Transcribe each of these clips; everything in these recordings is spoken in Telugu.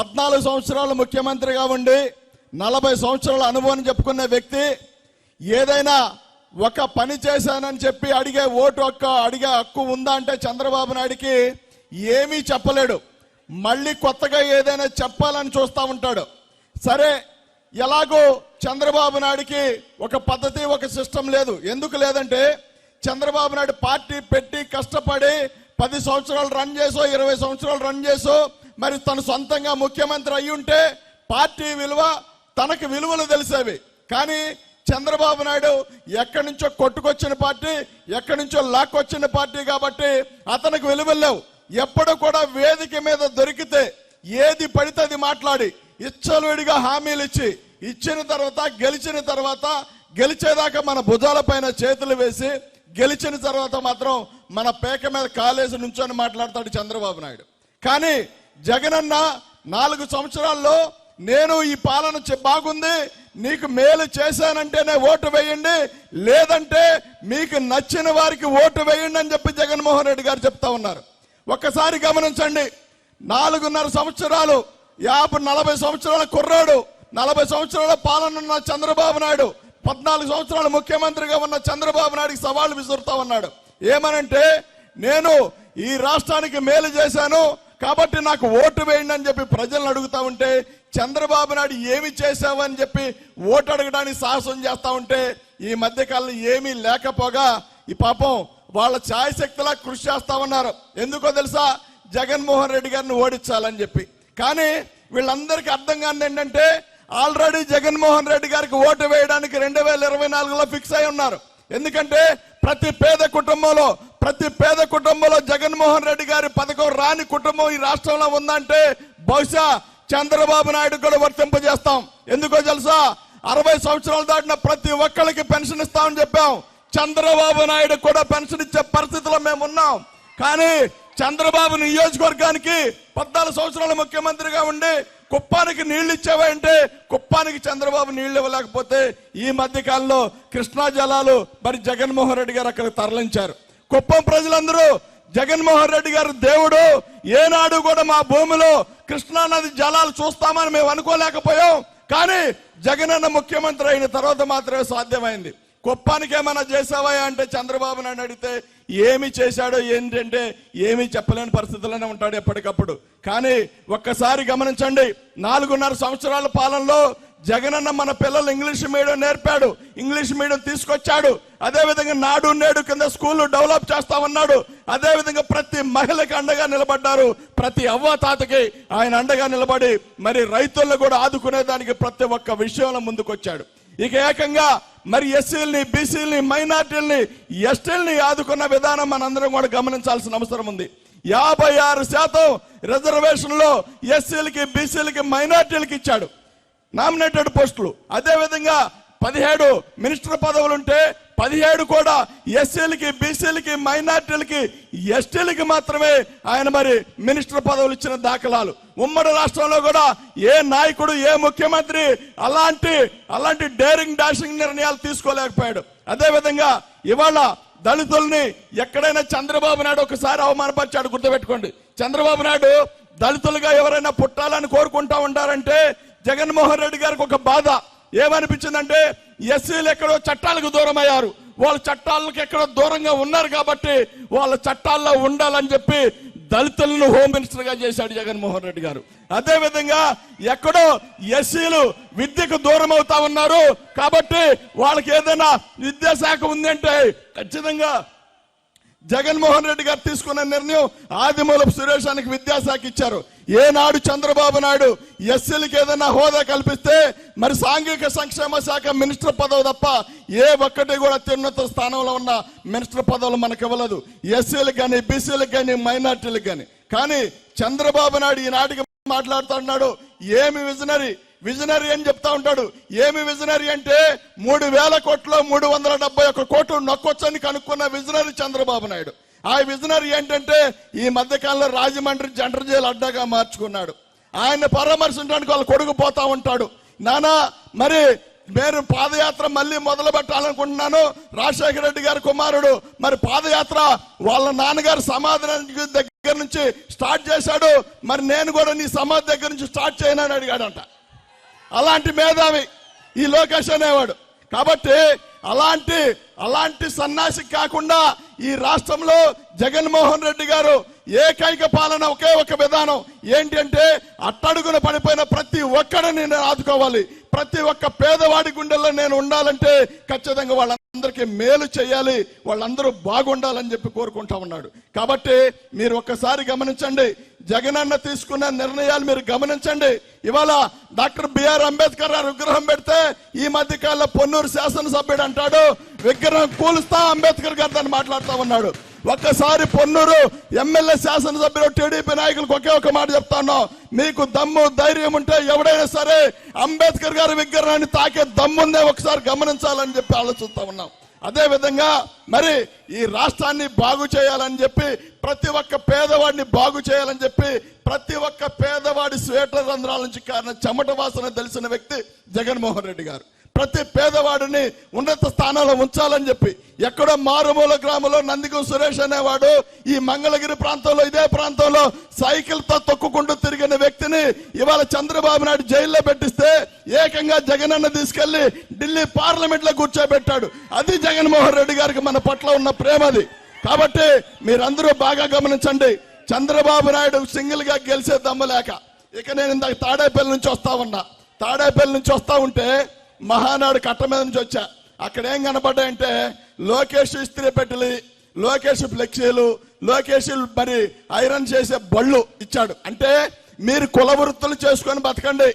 పద్నాలుగు సంవత్సరాలు ముఖ్యమంత్రిగా ఉండి నలభై సంవత్సరాల అనుభవం చెప్పుకునే వ్యక్తి ఏదైనా ఒక పని చేశానని చెప్పి అడిగే ఓటు హక్కు అడిగే హక్కు ఉందా అంటే చంద్రబాబు నాయుడికి ఏమీ చెప్పలేడు. మళ్ళీ కొత్తగా ఏదైనా చెప్పాలని చూస్తూ ఉంటాడు. సరే ఎలాగో చంద్రబాబు నాయుడికి ఒక పద్ధతి ఒక సిస్టమ్ లేదు. ఎందుకు లేదంటే చంద్రబాబు నాయుడు పార్టీ పెట్టి కష్టపడి పది సంవత్సరాలు రన్ చేసో ఇరవై సంవత్సరాలు రన్ చేసో మరి తను సొంతంగా ముఖ్యమంత్రి అయి ఉంటే పార్టీ విలువ తనకు విలువలు తెలిసేవి. కానీ చంద్రబాబు నాయుడు ఎక్కడి నుంచో కొట్టుకొచ్చిన పార్టీ ఎక్కడి నుంచో లాక్కొచ్చిన పార్టీ కాబట్టి అతనికి విలువలు లేవు. ఎప్పుడు కూడా వేదిక మీద దొరికితే ఏది పడితే అది మాట్లాడి ఇచ్చలుడిగా హామీలు ఇచ్చి ఇచ్చిన తర్వాత గెలిచిన తర్వాత గెలిచేదాకా మన భుజాల పైన చేతులు వేసి గెలిచిన తర్వాత మాత్రం మన పేక మీద కాలేజీ నుంచొని మాట్లాడతాడు చంద్రబాబు నాయుడు. కానీ జగనన్న నాలుగు సంవత్సరాల్లో నేను ఈ పాలన బాగుంది నీకు మేలు చేశానంటేనే ఓటు వేయండి లేదంటే మీకు నచ్చిన వారికి ఓటు వేయండి అని చెప్పి జగన్మోహన్ రెడ్డి గారు చెప్తా ఉన్నారు. ఒక్కసారి గమనించండి నాలుగున్నర సంవత్సరాలు యాభై నలభై సంవత్సరాల కుర్రాడు నలభై సంవత్సరాల పాలన ఉన్న చంద్రబాబు నాయుడు పద్నాలుగు సంవత్సరాలు ముఖ్యమంత్రిగా ఉన్న చంద్రబాబు నాయుడికి సవాళ్ళు విసురుతా ఉన్నాడు. ఏమనంటే నేను ఈ రాష్ట్రానికి మేలు చేశాను కాబట్టి నాకు ఓటు వేయండి అని చెప్పి ప్రజలను అడుగుతా ఉంటే చంద్రబాబు నాయుడు ఏమి చేశావని చెప్పి ఓటు అడగడానికి సాహసం చేస్తా ఉంటే ఈ మధ్య కాలంలో ఏమీ లేకపోగా ఈ పాపం వాళ్ళ ఛాయశక్తిలా కృషి చేస్తా ఉన్నారు. ఎందుకో తెలుసా? జగన్మోహన్ రెడ్డి గారిని ఓడించాలని చెప్పి. కానీ వీళ్ళందరికీ అర్థం కాని ఏంటంటే ఆల్రెడీ జగన్మోహన్ రెడ్డి గారికి ఓటు వేయడానికి రెండు వేల ఇరవై నాలుగులో ఫిక్స్ అయి ఉన్నారు. ఎందుకంటే ప్రతి పేద కుటుంబంలో ప్రతి పేద కుటుంబంలో జగన్మోహన్ రెడ్డి గారి పథకం రాని కుటుంబం ఈ రాష్ట్రంలో ఉందంటే బహుశా చంద్రబాబు నాయుడు కూడా వర్తింపజేస్తాం. ఎందుకో తెలుసా? అరవై సంవత్సరాలు దాటిన ప్రతి ఒక్కరికి పెన్షన్ ఇస్తామని చెప్పాం. చంద్రబాబు నాయుడు కూడా పెన్షన్ ఇచ్చే పరిస్థితిలో మేము ఉన్నాం. కానీ చంద్రబాబు నియోజకవర్గానికి పద్నాలుగు సంవత్సరాల ముఖ్యమంత్రిగా ఉండి కుప్పానికి నీళ్ళు ఇచ్చావంటే కుప్పానికి చంద్రబాబు నీళ్ళు ఇవ్వలేకపోతే ఈ మధ్య కాలంలో కృష్ణా జలాలు మరి జగన్మోహన్ రెడ్డి గారు అక్కడ తరలించారు. కుప్పం ప్రజలందరూ జగన్మోహన్ రెడ్డి గారు దేవుడు. ఏనాడు కూడా మా భూమిలో కృష్ణా నది జలాలు చూస్తామని మేము అనుకోలేకపోయాం. కానీ జగనన్న ముఖ్యమంత్రి అయిన తర్వాత మాత్రమే సాధ్యమైంది. కుప్పానికి ఏమైనా చేసావా అంటే చంద్రబాబు నాయుడు అడిగితే ఏమి చేశాడో ఏంటంటే ఏమీ చెప్పలేని పరిస్థితుల్లోనే ఉంటాడు ఎప్పటికప్పుడు. కానీ ఒక్కసారి గమనించండి నాలుగున్నర సంవత్సరాల పాలనలో జగనన్న మన పిల్లలు ఇంగ్లీష్ మీడియం నేర్పాడు. ఇంగ్లీష్ మీడియం తీసుకొచ్చాడు. అదేవిధంగా నాడు నేడు కింద స్కూల్ డెవలప్ చేస్తా ఉన్నాడు. ప్రతి మహిళకి అండగా నిలబడ్డారు. ప్రతి అవ్వ తాతకి ఆయన అండగా నిలబడి మరి రైతులను కూడా ఆదుకునేదానికి ప్రతి ఒక్క విషయంలో ముందుకొచ్చాడు. ఇక ఏకంగా మరి ఎస్సీలని బీసీలని మైనార్టీలని ఎస్టీలని ఆదుకున్న విధానం మనందరం కూడా గమనించాల్సిన అవసరం ఉంది. యాభై ఆరు శాతం రిజర్వేషన్లో ఎస్సీలకి బీసీలకి మైనార్టీలకి ఇచ్చాడు. నామినేటెడ్ పోస్టులు. అదే విధంగా పదిహేడు మినిస్టర్ పదవులు ఉంటే పదిహేడు కూడా ఎస్సీలకి బీసీలకి మైనార్టీలకి ఎస్టీలకి మాత్రమే ఆయన మరి మినిస్టర్ పదవులు ఇచ్చిన దాఖలాలు. ఉమ్మడి రాష్ట్రంలో కూడా ఏ నాయకుడు ఏ ముఖ్యమంత్రి అలాంటి అలాంటి డేరింగ్ డాషింగ్ నిర్ణయాలు తీసుకోలేకపోయాడు. అదేవిధంగా ఇవాళ దళితుల్ని ఎక్కడైనా చంద్రబాబు నాయుడు ఒకసారి అవమానపరిచాడు గుర్తుపెట్టుకోండి. చంద్రబాబు నాయుడు దళితులుగా ఎవరైనా పుట్టాలని కోరుకుంటా ఉంటారంటే జగన్మోహన్ రెడ్డి గారికి ఒక బాధ. ఏమనిపించిందంటే ఎస్సీలు ఎక్కడో చట్టాలకు దూరం అయ్యారు వాళ్ళ చట్టాలకు ఎక్కడో దూరంగా ఉన్నారు కాబట్టి వాళ్ళ చట్టాల్లో ఉండాలని చెప్పి దళితులను హోమ్ మినిస్టర్గా చేశాడు జగన్మోహన్ రెడ్డి గారు. అదే విధంగా ఎక్కడో ఎస్సీలు విద్యకు దూరం అవుతా ఉన్నారు కాబట్టి వాళ్ళకి ఏదైనా విద్యాశాఖ ఉందంటే ఖచ్చితంగా జగన్మోహన్ రెడ్డి గారు తీసుకున్న నిర్ణయం ఆదిమూలపు సురేషానికి విద్యాశాఖ ఇచ్చారు. ఏనాడు చంద్రబాబు నాయుడు ఎస్సీలకి ఏదైనా హోదా కల్పిస్తే మరి సాంఘిక సంక్షేమ శాఖ మినిస్టర్ పదవి తప్ప ఏ ఒక్కటి కూడా అత్యున్నత స్థానంలో ఉన్న మినిస్టర్ పదవులు మనకు ఇవ్వలేదు. ఎస్సీలకు కానీ బీసీలకు కానీ మైనార్టీలకు కానీ కానీ చంద్రబాబు నాయుడు ఈనాటికి మాట్లాడుతున్నాడు ఏమి విజనరీ? విజనరీ అని చెప్తా ఉంటాడు. ఏమి విజనరీ అంటే మూడు వేల కోట్లు మూడు వందల డెబ్బై ఒక్క కోట్లు నొక్కొచ్చని కనుక్కున్న విజనరీ చంద్రబాబు నాయుడు. ఆ విజనరీ ఏంటంటే ఈ మధ్యకాలంలో రాజమండ్రి జంటర్ జైలు అడ్డాగా మార్చుకున్నాడు. ఆయన పరామర్శించడానికి వాళ్ళ కొడుకు పోతా ఉంటాడు. నానా మరి నేను పాదయాత్ర మళ్ళీ మొదలు పెట్టాలనుకుంటున్నాను రాజశేఖర రెడ్డి గారి కుమారుడు. మరి పాదయాత్ర వాళ్ళ నాన్నగారు సమాధానానికి దగ్గర దగ్గర నుంచి స్టార్ట్ చేశాడు. మరి నేను కూడా నీ సమాధి దగ్గర నుంచి స్టార్ట్ చేయనని అడిగాడంట. అలాంటి మేధావి ఈ లోకేష్ అనేవాడు. కాబట్టి అలాంటి అలాంటి సన్నాసి కాకుండా ఈ రాష్ట్రంలో జగన్మోహన్ రెడ్డి గారు ఏకైక పాలన ఒకే ఒక విధానం. ఏంటంటే అట్టడుగున పడిపోయిన ప్రతి ఒక్కడిని నేను ఆదుకోవాలి. ప్రతి ఒక్క పేదవాడి గుండెల్లో నేను ఉండాలంటే ఖచ్చితంగా అందరికీ మేలు చేయాలి వాళ్ళందరూ బాగుండాలని చెప్పి కోరుకుంటా ఉన్నాడు. కాబట్టి మీరు ఒక్కసారి గమనించండి జగనన్న తీసుకున్న నిర్ణయాలు మీరు గమనించండి. ఇవాళ డాక్టర్ బిఆర్ అంబేద్కర్ గారు విగ్రహం పెడితే ఈ మధ్య కాలంలో పొన్నూరు శాసనసభ్యుడు అంటాడు విగ్రహం కూలుస్తా అంబేద్కర్ గారు దాన్ని మాట్లాడుతూ ఉన్నాడు. ఒక్కసారి పొన్నూరు ఎమ్మెల్యే శాసనసభ్యులు టీడీపీ నాయకులకు ఒకే ఒక మాట చెప్తాను మీకు దమ్ము ధైర్యం ఉంటే ఎవడైనా సరే అంబేద్కర్ గారి విగ్రహాన్ని తాకే దమ్ముందే ఒకసారి గమనించాలని చెప్పి ఆలోచిస్తా ఉన్నాం. అదే విధంగా మరి ఈ రాష్ట్రాన్ని బాగు చేయాలని చెప్పి ప్రతి ఒక్క పేదవాడిని బాగు చేయాలని చెప్పి ప్రతి ఒక్క పేదవాడి స్వేటర్ రంధ్రాల నుంచి కారణం చెమట వాసన తెలిసిన వ్యక్తి జగన్మోహన్ రెడ్డి గారు. ప్రతి పేదవాడిని ఉన్నత స్థానంలో ఉంచాలని చెప్పి ఎక్కడో మారుమూల గ్రామంలో నందిగం సురేష్ అనేవాడు ఈ మంగళగిరి ప్రాంతంలో ఇదే ప్రాంతంలో సైకిల్తో తొక్కుకుంటూ తిరిగిన వ్యక్తిని ఇవాళ చంద్రబాబు నాయుడు జైల్లో పెట్టిస్తే ఏకంగా జగనన్న తీసుకెళ్ళి ఢిల్లీ పార్లమెంట్లో కూర్చోబెట్టాడు. అది జగన్మోహన్ రెడ్డి గారికి మన పట్ల ఉన్న ప్రేమ అది. కాబట్టి మీరందరూ బాగా గమనించండి. చంద్రబాబు నాయుడు సింగిల్గా గెలిచే దమ్ము లేక. ఇక నేను ఇందాక తాడేపల్లి నుంచి వస్తా ఉన్నా. తాడేపల్లి నుంచి వస్తా ఉంటే మహానాడు కట్ట మీద నుంచి వచ్చా. అక్కడ ఏం కనపడ్డాయంటే లోకేష్ ఇస్త్రీ పెట్టెలు లోకేష్ ఫ్లెక్సీలు లోకేష్ మరి ఐరన్ చేసే బళ్ళు ఇచ్చాడు. అంటే మీరు కుల వృత్తులు చేసుకొని బతకండి.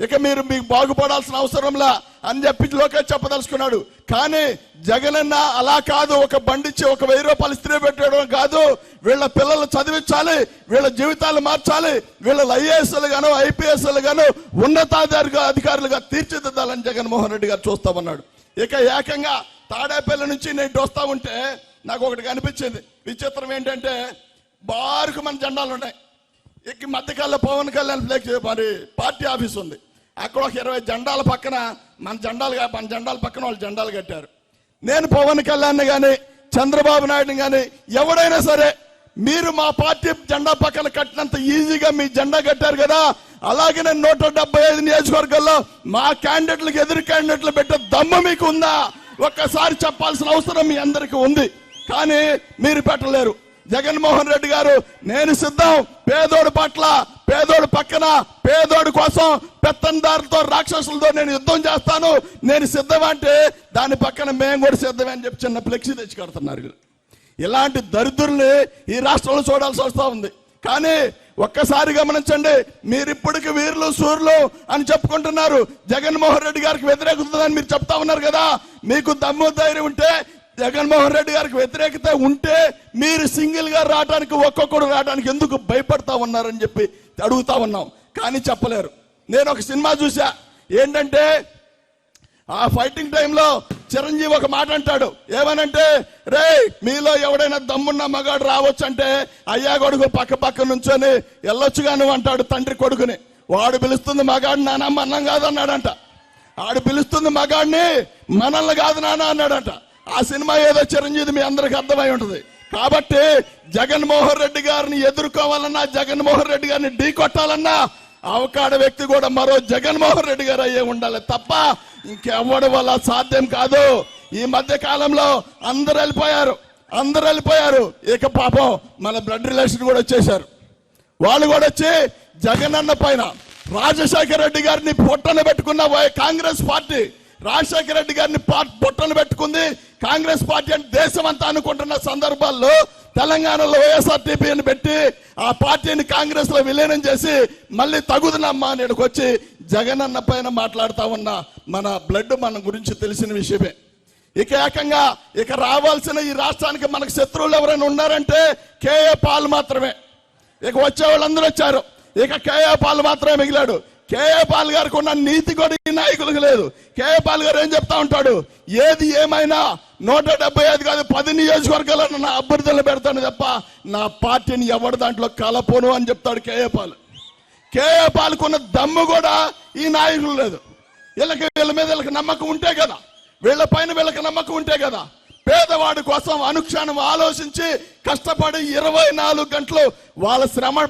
ఇక మీరు మీకు బాగుపడాల్సిన అవసరంలా అని చెప్పి లోకేష్ చెప్పదలుచుకున్నాడు. కానీ జగనన్న అలా కాదు. ఒక బండిచ్చి ఒక వెయ్యి రూపాయలు ఇస్త్రీ పెట్టడం కాదు. వీళ్ళ పిల్లలు చదివించాలి. వీళ్ళ జీవితాలు మార్చాలి. వీళ్ళ ఐఏఎస్లు గాను ఐపీఎస్లు గాను ఉన్నతాధికారులుగా అధికారులుగా తీర్చిదిద్దాలని జగన్మోహన్ రెడ్డి గారు చూస్తా ఉన్నాడు. ఇక ఏకంగా తాడేపల్లి నుంచి నేను ఇటు వస్తా ఉంటే నాకు ఒకటి కనిపించింది. విచిత్రం ఏంటంటే బారుకు మన జెండాలు ఉన్నాయి. ఇక మధ్యకాలంలో పవన్ కళ్యాణ్ ఫ్లెక్స్ మరి పార్టీ ఆఫీస్ ఉంది. అక్కడ ఒక ఇరవై జెండాల పక్కన మన జెండాలు మన జెండాల పక్కన వాళ్ళు జెండాలు కట్టారు. నేను పవన్ కళ్యాణ్ కానీ చంద్రబాబు నాయుడు కానీ ఎవడైనా సరే మీరు మా పార్టీ జెండా పక్కన కట్టినంత ఈజీగా మీ జెండా కట్టారు కదా. అలాగే నేను నూట డెబ్బై ఐదు నియోజకవర్గాల్లో మా క్యాండిడేట్లకు ఎదురు క్యాండిడేట్లు పెట్టే దమ్ము మీకు ఉందా? ఒక్కసారి చెప్పాల్సిన అవసరం మీ అందరికీ ఉంది. కానీ మీరు పెట్టలేరు. జగన్మోహన్ రెడ్డి గారు నేను సిద్ధం. పేదోడు పట్ల పేదోడు పక్కన పేదోడు కోసం పెత్తందారులతో రాక్షసులతో నేను యుద్ధం చేస్తాను. నేను సిద్ధం అంటే దాని పక్కన మేము కూడా సిద్ధమే అని చెప్పి చిన్న ఫ్లెక్సీ తెచ్చి కడుతున్నారు ఇలాంటి దరిద్రుల్ని ఈ రాష్ట్రంలో చూడాల్సి వస్తూ ఉంది. కానీ ఒక్కసారి గమనించండి మీరు ఇప్పటికి వీరులు సూర్యులు అని చెప్పుకుంటున్నారు. జగన్మోహన్ రెడ్డి గారికి వ్యతిరేకతుందని మీరు చెప్తా ఉన్నారు కదా. మీకు దమ్ము ధైర్యం ఉంటే జగన్మోహన్ రెడ్డి గారికి వ్యతిరేకత ఉంటే మీరు సింగిల్గా రావడానికి ఒక్కొక్కడు రావడానికి ఎందుకు భయపడతా ఉన్నారని చెప్పి అడుగుతా ఉన్నాం. కానీ చెప్పలేరు. నేను ఒక సినిమా చూసా ఏంటంటే ఆ ఫైటింగ్ టైంలో చిరంజీవి ఒక మాట అంటాడు. ఏమనంటే రే మీలో ఎవడైనా దమ్మున్న మగాడు రావచ్చు అంటే అయ్యా కొడుకు పక్క పక్క నుంచొని వెళ్ళొచ్చుగా నువ్వు అంటాడు తండ్రి కొడుకుని. వాడు పిలుస్తుంది మగాడు నానమ్మ అన్నం కాదన్నాడంట. ఆడు పిలుస్తుంది మగాడిని మనల్ని కాదు నాన్న అన్నాడంట. ఆ సినిమా ఏదో చిరంజీవి మీ అందరికి అర్థమై ఉంటుంది. కాబట్టి జగన్మోహన్ రెడ్డి గారిని ఎదుర్కోవాలన్నా జగన్మోహన్ రెడ్డి గారిని ఢీ కొట్టాలన్నా అవకాడ వ్యక్తి కూడా మరో జగన్మోహన్ రెడ్డి గారు అయ్యే ఉండాలి తప్ప ఇంకెవ్వడం వల్ల సాధ్యం కాదు. ఈ మధ్య కాలంలో అందరు వెళ్ళిపోయారు అందరు వెళ్ళిపోయారు. ఇక పాపం మన బ్లడ్ రిలేషన్ కూడా వచ్చేసారు వాళ్ళు కూడా వచ్చి జగనన్న పైన రాజశేఖర రెడ్డి గారిని పొట్టన పెట్టుకున్న కాంగ్రెస్ పార్టీ రాజశేఖర రెడ్డి గారిని పొట్టను పెట్టుకుంది. కాంగ్రెస్ పార్టీ అంటే దేశం అంతా అనుకుంటున్న సందర్భాల్లో తెలంగాణలో వైఎస్ఆర్టీపీని పెట్టి ఆ పార్టీని కాంగ్రెస్లో విలీనం చేసి మళ్ళీ తగుదనమ్మా నేడుకు ఇక్కడికి వచ్చి జగనన్న పైన మాట్లాడుతా ఉన్న మన బ్లడ్ మన గురించి తెలిసిన విషయమే. ఇక ఏకంగా ఇక రావాల్సిన ఈ రాష్ట్రానికి మనకు శత్రువులు ఎవరైనా ఉన్నారంటే కేఏ పాల్ మాత్రమే. ఇక వచ్చే వాళ్ళందరూ వచ్చారు. ఇక కేఏ పాల్ మాత్రమే మిగిలాడు. కేఏ పాల్ గారికి ఉన్న నీతి కూడా ఈ నాయకులకు లేదు. కేఏపాల్ గారు ఏం చెప్తా ఉంటాడు? ఏది ఏమైనా నూట డెబ్బై ఐదు కాదు పది నియోజకవర్గాలను నా అభ్యర్థులు పెడతాను తప్ప నా పార్టీని ఎవడు దాంట్లో కలపోను అని చెప్తాడు కేఏ పాల్. కేఏ పాల్కున్న దమ్ము కూడా ఈ నాయకులు లేదు. వీళ్ళకి వీళ్ళ మీద వీళ్ళకి నమ్మకం ఉంటే కదా. వీళ్ళ పైన వీళ్ళకి నమ్మకం ఉంటే కదా. పేదవాడి కోసం అనుక్షణం ఆలోచించి కష్టపడి ఇరవై నాలుగు గంటలు వాళ్ళ శ్రమ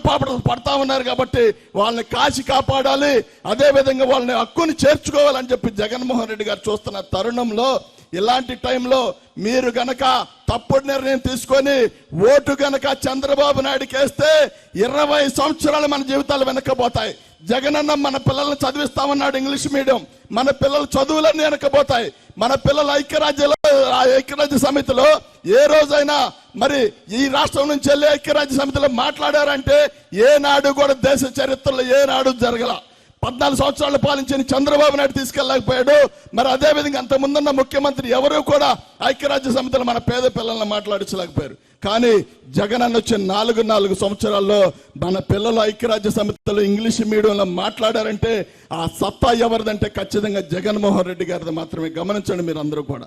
పడతా ఉన్నారు కాబట్టి వాళ్ళని కాచి కాపాడాలి. అదేవిధంగా వాళ్ళని హక్కుని చేర్చుకోవాలని చెప్పి జగన్మోహన్ రెడ్డి గారు చూస్తున్న తరుణంలో ఇలాంటి టైంలో మీరు గనక తప్పుడు నిర్ణయం తీసుకొని ఓటు గనక చంద్రబాబు నాయుడుకి వేస్తే ఇరవై సంవత్సరాలు మన జీవితాలు వెనకపోతాయి జగనన్న మన పిల్లల్ని చదివిస్తామన్నాడు ఇంగ్లీష్ మీడియం. మన పిల్లల చదువులన్నీ వెనకపోతాయి మన పిల్లల ఐక్యరాజ్యలో ఆ ఐక్యరాజ్య సమితిలో ఏ రోజైనా మరి ఈ రాష్ట్రం నుంచి వెళ్ళి ఐక్యరాజ్య సమితిలో మాట్లాడారంటే ఏనాడు కూడా దేశ చరిత్రలో ఏనాడు జరగల. పద్నాలుగు సంవత్సరాలు పాలించిన చంద్రబాబు నాయుడు తీసుకెళ్ళకపోయాడు మరి అదే విధంగా అంత ముందున్న ముఖ్యమంత్రి ఎవరు కూడా ఐక్యరాజ్య సమితిలో మన పేద పిల్లల్ని మాట్లాడించలేకపోయారు. కానీ జగన్ అన్న వచ్చిన నాలుగు నాలుగు సంవత్సరాల్లో మన పిల్లలు ఐక్యరాజ్య సమితిలో ఇంగ్లీష్ మీడియంలో మాట్లాడారంటే ఆ సత్తా ఎవరిదంటే ఖచ్చితంగా జగన్మోహన్ రెడ్డి గారిది మాత్రమే. గమనించండి మీరు అందరూ కూడా.